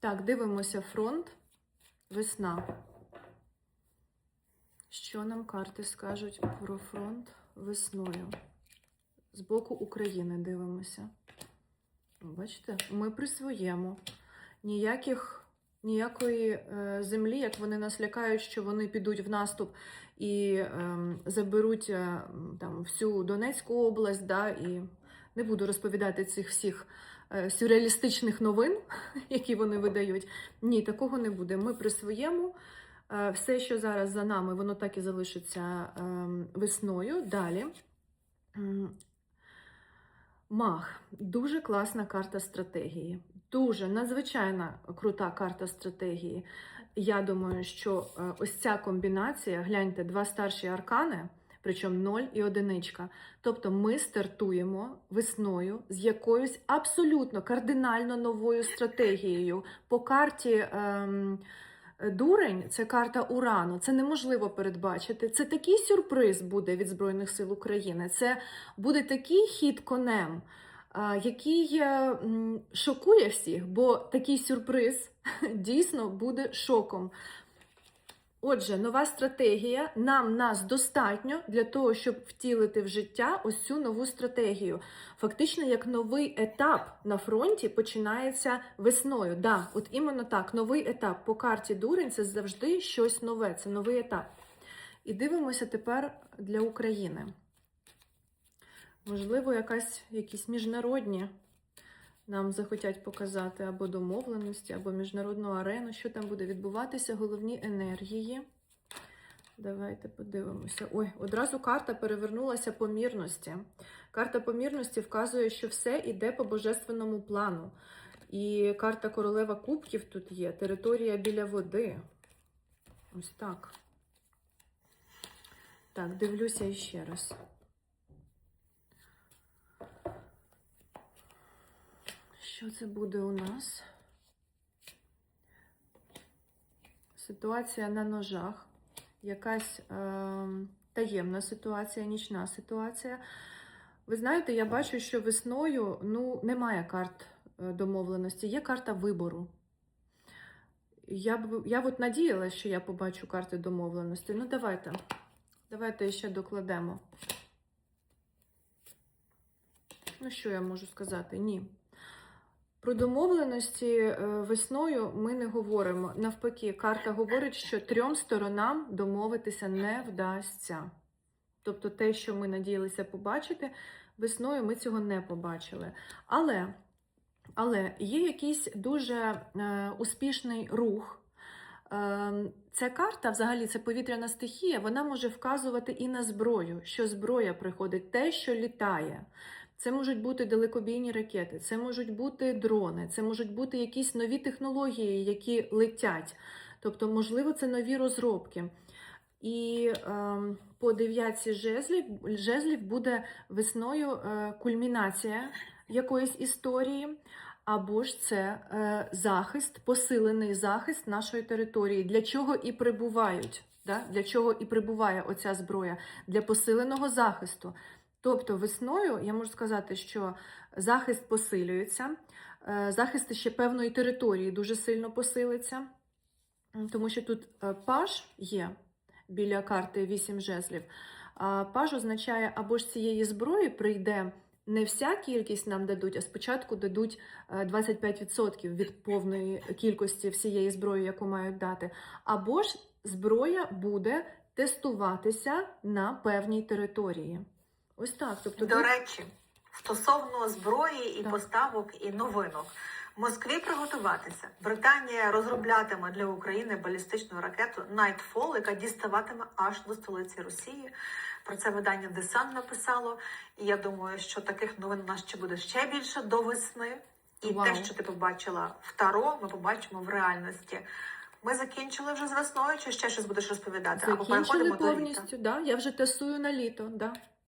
Так, дивимося фронт. Весна. Що нам карти скажуть про фронт весною? З боку України дивимося. Бачите, ми при своєму. Ніяких, ніякої е, землі, як вони нас лякають, що вони підуть в наступ і е, заберуть е, там, всю Донецьку область. Да, і не буду розповідати цих всіх е, сюрреалістичних новин, які вони видають. Ні, такого не буде. Ми при своєму. Е, Все, що зараз за нами, воно так і залишиться ем, весною. Далі. Мах. Дуже класна карта стратегії. Дуже надзвичайно крута карта стратегії. Я думаю, що е, ось ця комбінація, гляньте, два старші аркани, причому 0 і одиничка. Тобто ми стартуємо весною з якоюсь абсолютно кардинально новою стратегією. По карті ем, дурень це карта урану. Це неможливо передбачити. Це такий сюрприз буде від Збройних сил України. Це буде такий хід конем, який е, шокує всіх, бо такий сюрприз дійсно буде шоком. Отже, нова стратегія. Нам нас достатньо для того, щоб втілити в життя ось цю нову стратегію. Фактично, як новий етап на фронті починається весною. Да, от іменно так, новий етап по карті Дурень це завжди щось нове, це новий етап. І дивимося тепер для України. Можливо, якась, якісь міжнародні нам захотять показати або домовленості, або міжнародну арену, що там буде відбуватися, головні енергії. Давайте подивимося. Ой, одразу карта перевернулася помірності. Карта помірності вказує, що все йде по божественному плану. І карта королева кубків тут є, територія біля води. Ось так. Так, дивлюся іще раз. Що це буде у нас? Ситуація на ножах, якась е, таємна ситуація, нічна ситуація. Ви знаєте, я бачу, що весною ну, немає карт е, домовленості, є карта вибору. Я б я от надіялася, що я побачу карти домовленості. Ну, давайте. Давайте ще докладемо. Ну, що я можу сказати? Ні. Про домовленості е, весною ми не говоримо. Навпаки, карта говорить, що трьом сторонам домовитися не вдасться. Тобто те, що ми надіялися побачити, весною ми цього не побачили. Але, але є якийсь дуже е, успішний рух. Е, Ця карта, взагалі, це повітряна стихія, вона може вказувати і на зброю, що зброя приходить, те, що літає. Це можуть бути далекобійні ракети, це можуть бути дрони, це можуть бути якісь нові технології, які летять. Тобто, можливо, це нові розробки. І е, по дев'ятці жезлів, жезлів буде весною е, кульмінація якоїсь історії, або ж це е, захист, посилений захист нашої території, для чого і прибувають. Для чого і прибуває оця зброя? Для посиленого захисту. Тобто весною я можу сказати, що захист посилюється, е, захист ще певної території дуже сильно посилиться, тому що тут е, паж є біля карти 8 жезлів. А паж означає, або ж цієї зброї прийде не вся кількість нам дадуть, а спочатку дадуть е, 25% від повної кількості всієї зброї, яку мають дати, або ж зброя буде тестуватися на певній території. Ось так. Тобто До речі, стосовно зброї і Так. поставок і новинок. Москві приготуватися. Британія розроблятиме для України балістичну ракету Nightfall, яка діставатиме аж до столиці Росії. Про це видання Sun написало. І я думаю, що таких новин у нас ще буде ще більше до весни. І Вау. те, що ти побачила в Таро, ми побачимо в реальності. Ми закінчили вже з весною, чи ще щось будеш розповідати? Або закінчили переходимо до літа? Да? Я вже тестую на літо. Да.